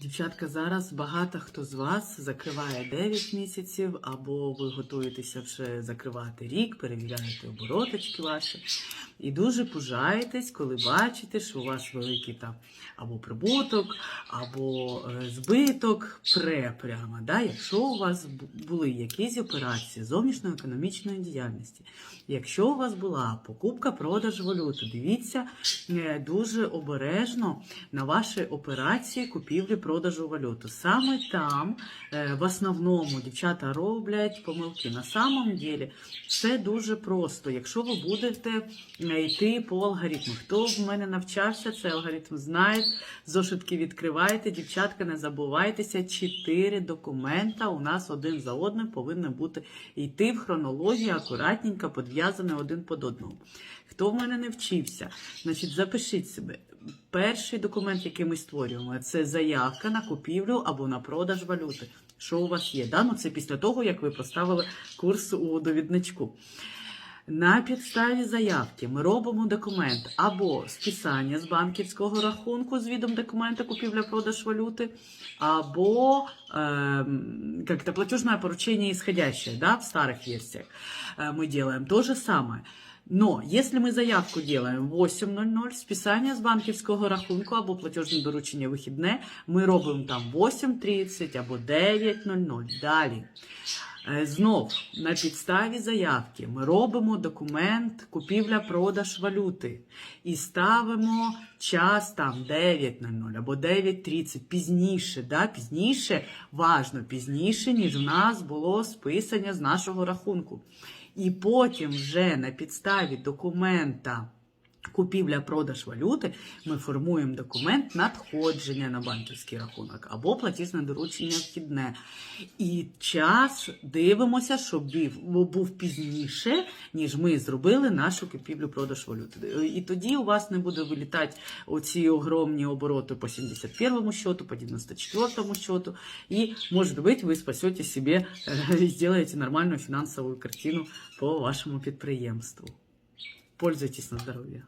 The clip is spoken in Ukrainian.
Дівчатка, зараз багато хто з вас закриває 9 місяців, або ви готуєтеся вже закривати рік, перевіряєте обороточки ваші. І дуже пужаєтесь, коли бачите, що у вас великий там або прибуток, або е, збиток, пре прямо. Да? Якщо у вас були якісь операції зовнішньоекономічної діяльності, якщо у вас була покупка продаж валюти, дивіться е, дуже обережно на ваші операції купівлі-продажу валюти. Саме там е, в основному дівчата роблять помилки. На самом деле все дуже просто. Якщо ви будете е, йти по алгоритму, хто в мене навчався, цей алгоритм знає. Зошитки відкривайте, дівчатка, не забувайтеся. Чотири документа у нас один за одним повинні бути йти в хронології, акуратненько, підв'язані один під одному. Хто в мене не вчився, значить запишіть себе. Перший документ, який ми створюємо, це заявка на купівлю або на продаж валюти. Що у вас є? Да? Ну, це після того, як ви поставили курс у довідничку. На підставі заявки ми робимо документ або списання з банківського рахунку з відом документа купівля-продаж валюти, або эм, как-то платежное поручение исходящее, да, в старых версиях э, мы делаем то же самое. Но если ми заявку делаем 8.00, списання з банківського рахунку або платежне доручення вихідне, ми робимо там 8.30 або 9.00. Далі. Е, Знов на підставі заявки ми робимо документ купівля-продаж валюти і ставимо час там 9.00 або 9.30 пізніше. Да? Пізніше, важно, пізніше, ніж в нас було списання з нашого рахунку. І потім вже на підставі документа купівля-продаж валюти ми формуємо документ надходження на банківський рахунок або платіжне доручення вхідне. І час дивимося, щоб був, пізніше, ніж ми зробили нашу купівлю-продаж валюти. І тоді у вас не буде вилітати оці огромні обороти по 71-му счету, по 94 счету. І, може бути, ви спасете себе э, і зробите нормальну фінансову картину по вашому підприємству. Пользуйтесь на здоров'я.